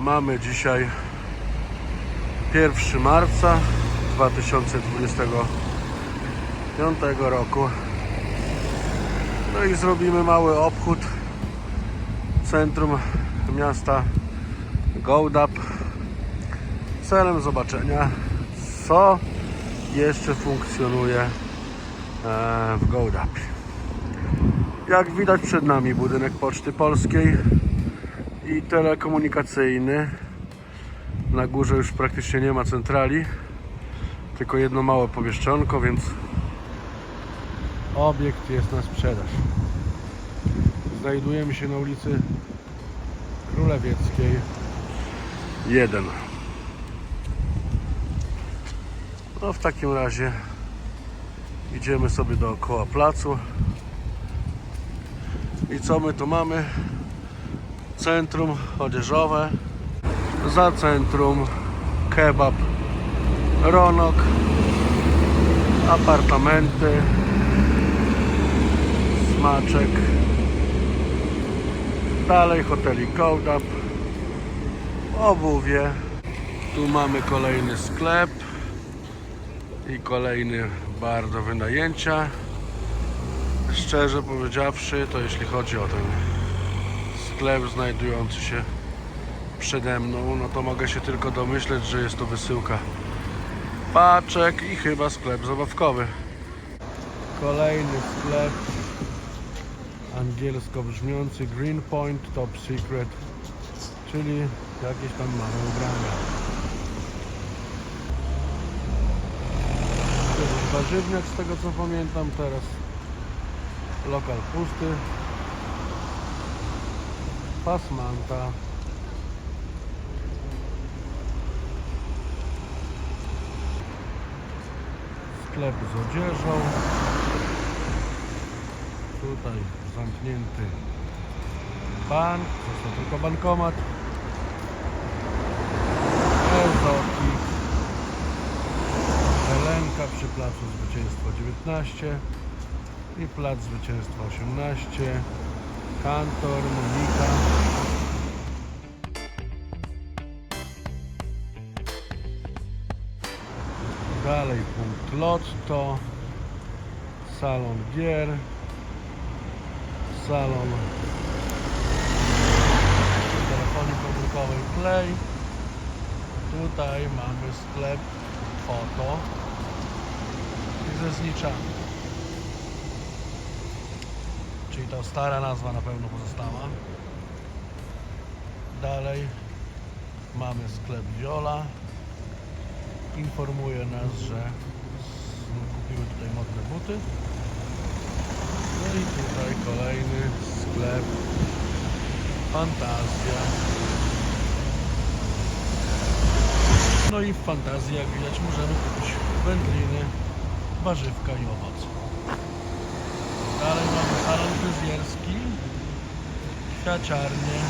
Mamy dzisiaj 1 marca 2025 roku. No i zrobimy mały obchód centrum miasta Gołdap celem zobaczenia co jeszcze funkcjonuje e, w Gołdapie. Jak widać przed nami budynek Poczty Polskiej i telekomunikacyjny. Na górze już praktycznie nie ma centrali, tylko jedno małe pomieszczonko, więc obiekt jest na sprzedaż. Znajdujemy się na ulicy Królewieckiej 1. No w takim razie idziemy sobie dookoła placu. I co my tu mamy? Centrum odzieżowe. Za centrum kebab Ronok. Apartamenty. Smaczek. Dalej hoteli Kołdap. Obuwie. Tu mamy kolejny sklep i kolejny bar do wynajęcia. Szczerze powiedziawszy, to jeśli chodzi o ten sklep znajdujący się przede mną, no to mogę się tylko domyśleć, że jest to wysyłka paczek i chyba sklep zabawkowy. Kolejny sklep angielsko brzmiący Greenpoint Top Secret, czyli jakieś tam mamy ubrania. Kiedyś warzywniak z tego co pamiętam, teraz lokal pusty. Pasmanta. Sklep z odzieżą. Tutaj zamknięty bank, to tylko bankomat. Ezotik. Helenka przy Placu Zwycięstwa 19 i Plac Zwycięstwa 18. Kantor, Monika. Dalej punkt Lotto. Salon gier. Salon telefonii komórkowej Play. Tutaj mamy sklep foto i ze zniczami. Czyli to stara nazwa na pewno pozostała. Dalej mamy sklep Viola. Informuje nas, że kupimy tutaj modne buty. No i tutaj kolejny sklep Fantazja. No i w Fantazji, jak widać, możemy kupić wędliny, warzywka i owoce. Salon fryzjerski, kwiaciarnię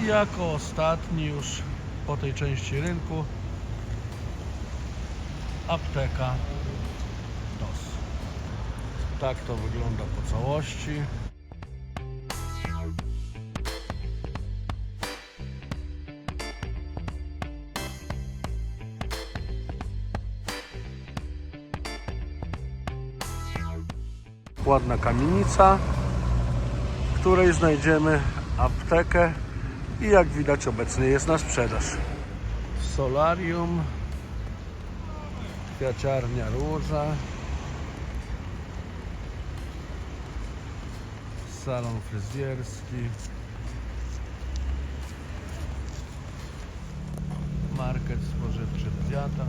i jako ostatni już po tej części rynku apteka DOS. Tak to wygląda po całości. Ładna kamienica, w której znajdziemy aptekę i jak widać obecnie jest na sprzedaż. Solarium, kwiaciarnia Róża, salon fryzjerski, market spożywczy Lewiatan,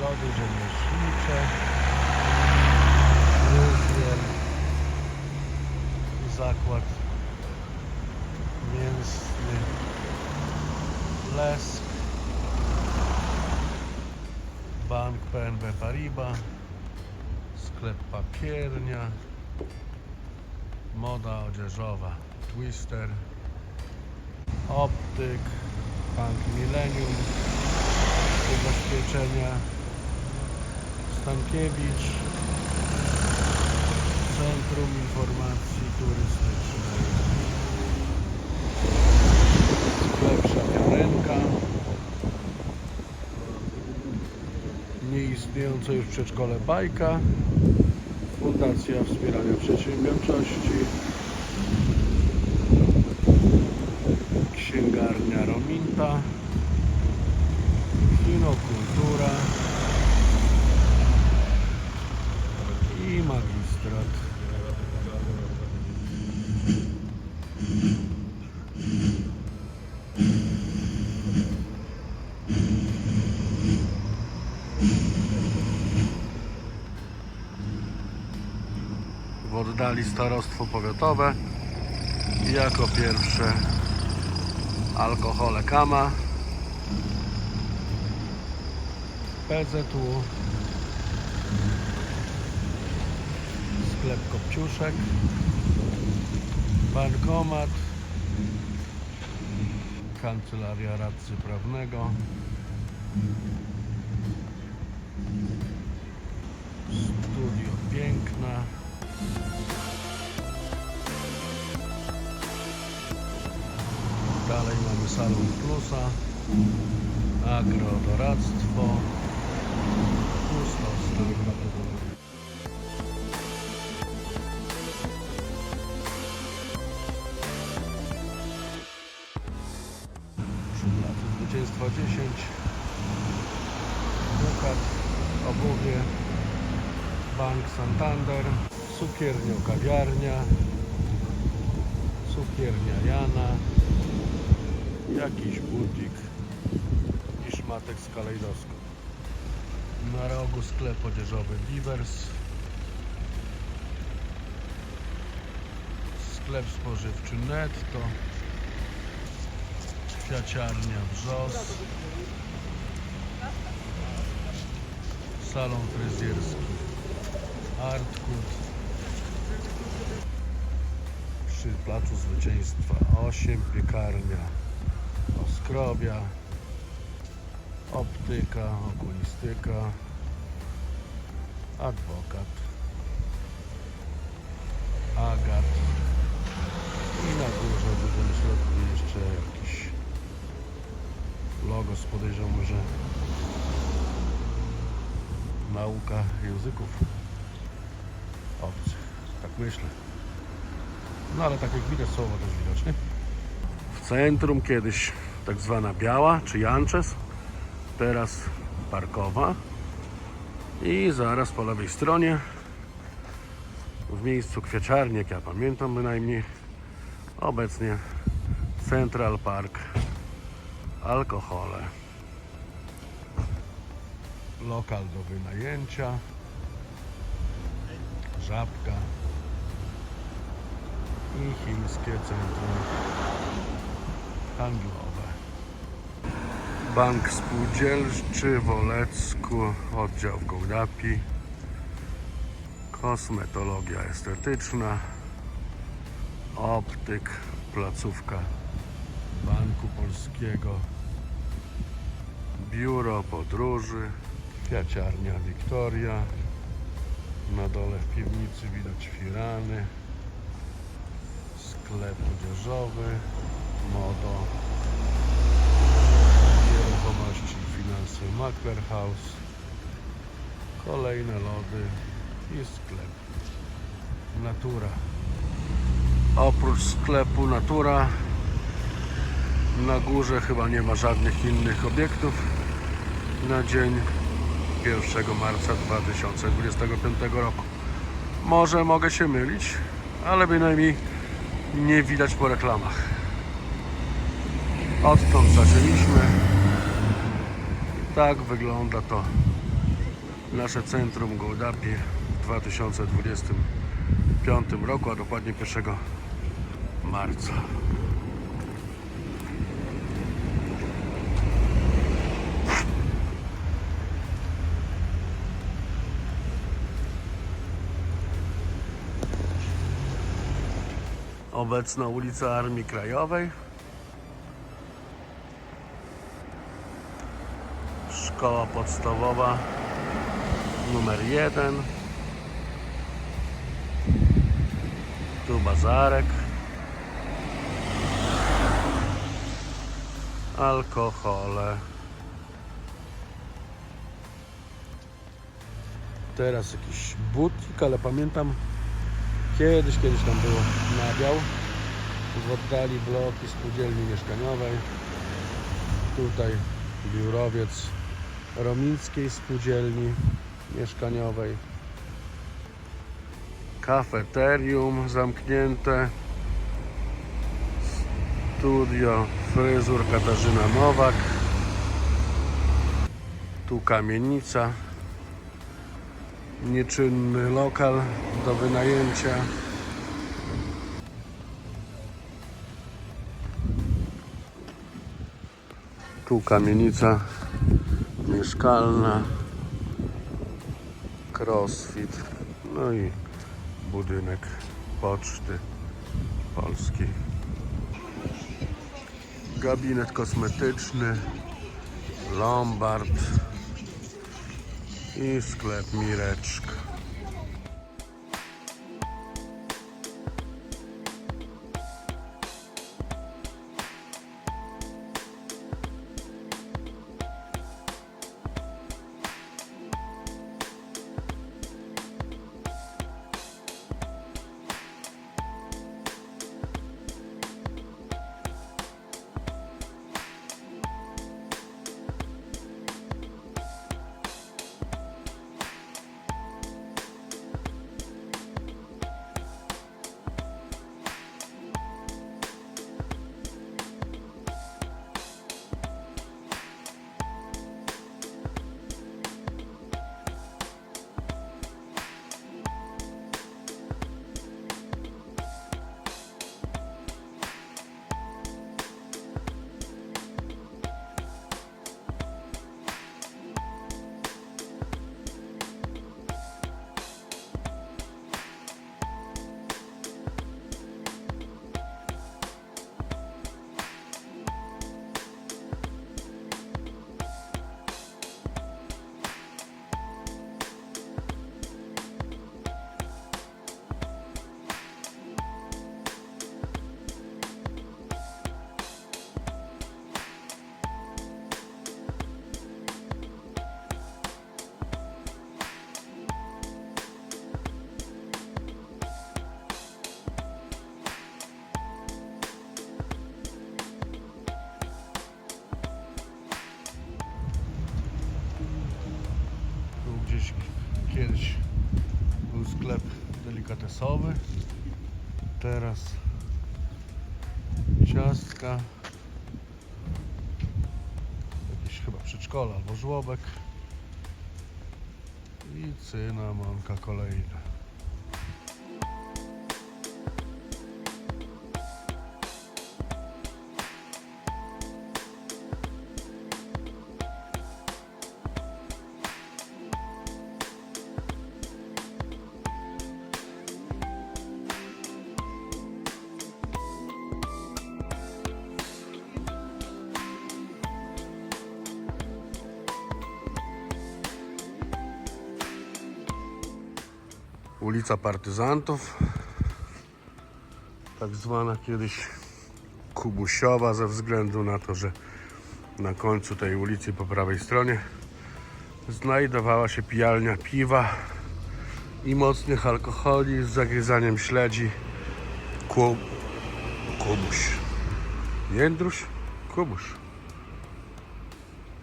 lody rzemieślnicze, zakład mięsny, Lesk, bank PNB Paribas, sklep papiernia, moda odzieżowa. Twister, optyk, bank Millennium, ubezpieczenia. Stankiewicz, Centrum Informacji turystycznej. Sklep Szafiarenka. Nieistniejące już przedszkole Bajka. Fundacja Wspierania Przedsiębiorczości. Księgarnia Rominta. Kino Kultura. Oddali starostwo powiatowe. I jako pierwsze alkohole Kama. PZU sklep Kopciuszek. Bankomat. Kancelaria radcy prawnego. Studio piękna salon plusa, agrodoradztwo, pustostan. Przy placu Zwycięstwa 10, Dukat, obuwie, Bank Santander, cukiernia, kawiarnia, cukiernia Jana, jakiś butik i szmatek z kalejdoskop. Na rogu sklep odzieżowy Divers. Sklep spożywczy Netto. Kwiaciarnia Brzos. Salon fryzjerski Artkud. Przy Placu Zwycięstwa 8. Piekarnia Oskrobia, optyka, okulistyka, adwokat, agat. I na górze w dużym środku jeszcze jakiś logo z podejrzewam, że nauka języków obcych, tak myślę. No ale tak jak widać słowo też widocznie. W centrum kiedyś tak zwana biała czy Janczes, teraz parkowa. I zaraz po lewej stronie w miejscu kwiaciarni, jak ja pamiętam bynajmniej, obecnie Central Park alkohole. Lokal do wynajęcia. Żabka. I chińskie centrum handlowe. Bank Spółdzielczy w Olecku, oddział w Gołdapi, kosmetologia estetyczna, optyk, placówka Banku Polskiego, biuro podróży, kwiaciarnia Wiktoria, na dole w piwnicy widać firany, sklep odzieżowy, Modo, nieruchomości i finanse Makler House, kolejne lody i sklep Natura. Oprócz sklepu Natura na górze chyba nie ma żadnych innych obiektów na dzień 1 marca 2025 roku. Może mogę się mylić, ale bynajmniej nie widać po reklamach. Odtąd zaczęliśmy. Tak wygląda to nasze centrum Gołdapi w 2025 roku, a dokładnie 1 marca. Obecna ulica Armii Krajowej. Szkoła podstawowa numer 1. Tu bazarek. Alkohole. Teraz jakiś butik, ale pamiętam kiedyś, kiedyś tam było nabiał. W oddali bloki spółdzielni mieszkaniowej. Tutaj biurowiec Romińskiej Spółdzielni Mieszkaniowej. Kafeterium zamknięte. Studio fryzur Katarzyna Nowak. Tu kamienica. Nieczynny lokal do wynajęcia. Tu kamienica mieszkalna. Crossfit. No i budynek Poczty Polskiej. Gabinet kosmetyczny, Lombard i sklep Mireczka. Żłobek. I cynamonka kolejna. Ulica Partyzantów. Tak zwana kiedyś Kubusiowa ze względu na to, że na końcu tej ulicy po prawej stronie znajdowała się pijalnia piwa i mocnych alkoholi z zagryzaniem śledzi Ku... Kubuś. Jędruś? Kubuś.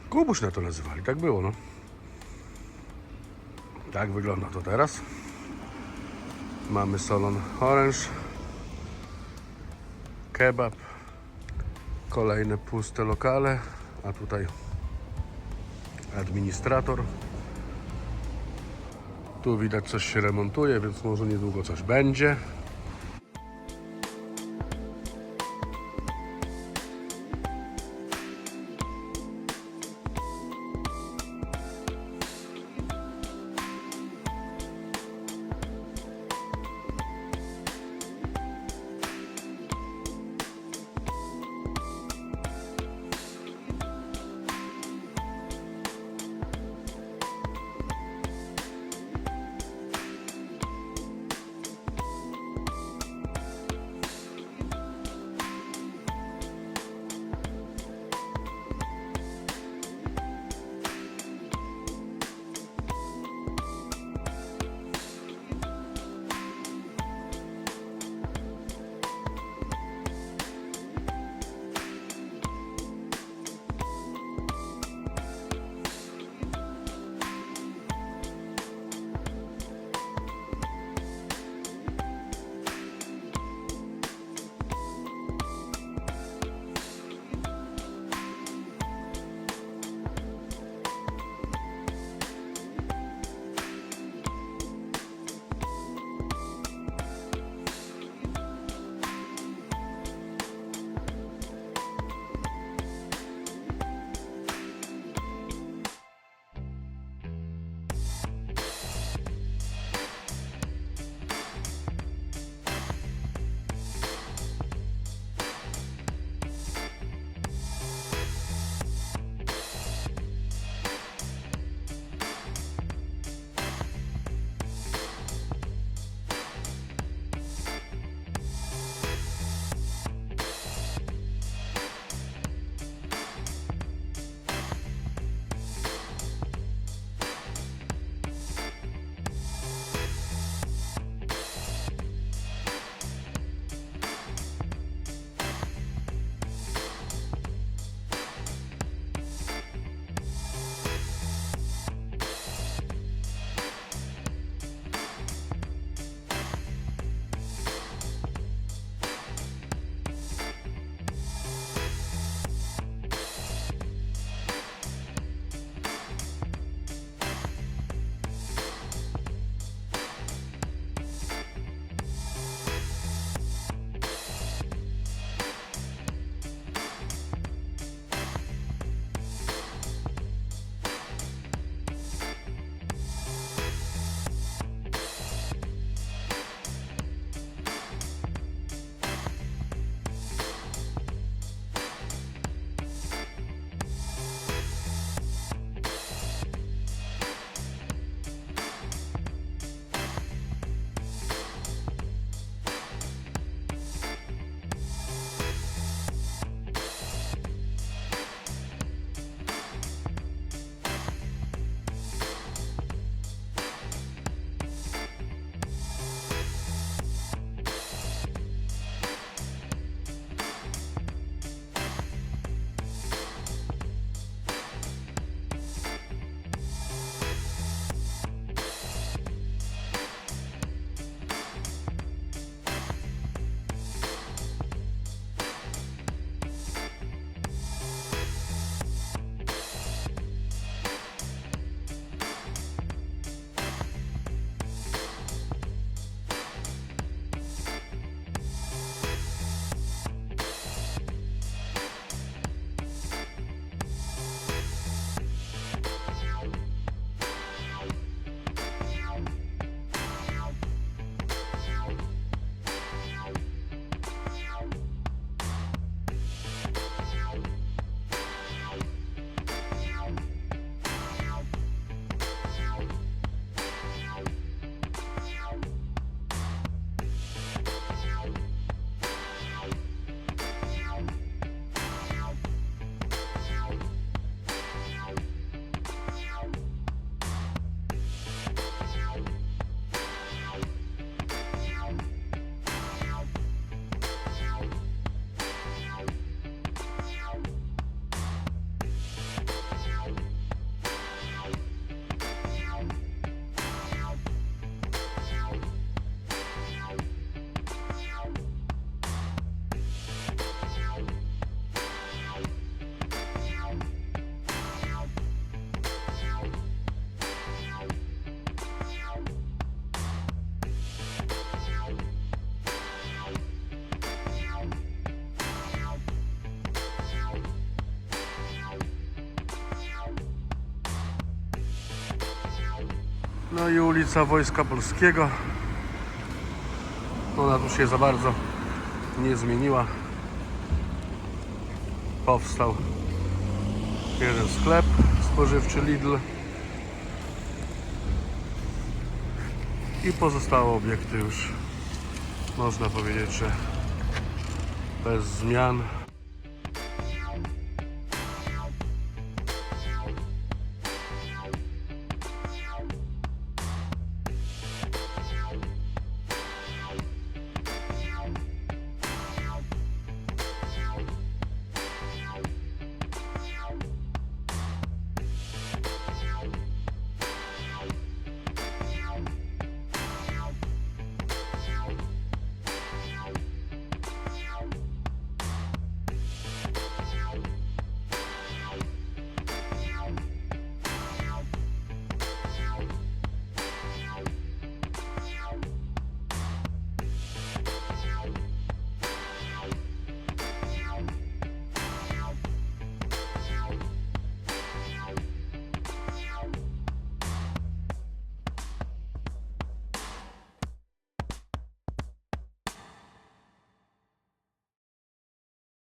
Kubuś na to nazywali, tak było no. Tak wygląda to teraz. Mamy salon Orange, kebab, kolejne puste lokale, a tutaj administrator. Tu widać coś się remontuje, więc może niedługo coś będzie. I ulica Wojska Polskiego. Ona tu się za bardzo nie zmieniła. Powstał jeden sklep spożywczy Lidl i pozostałe obiekty już można powiedzieć, że bez zmian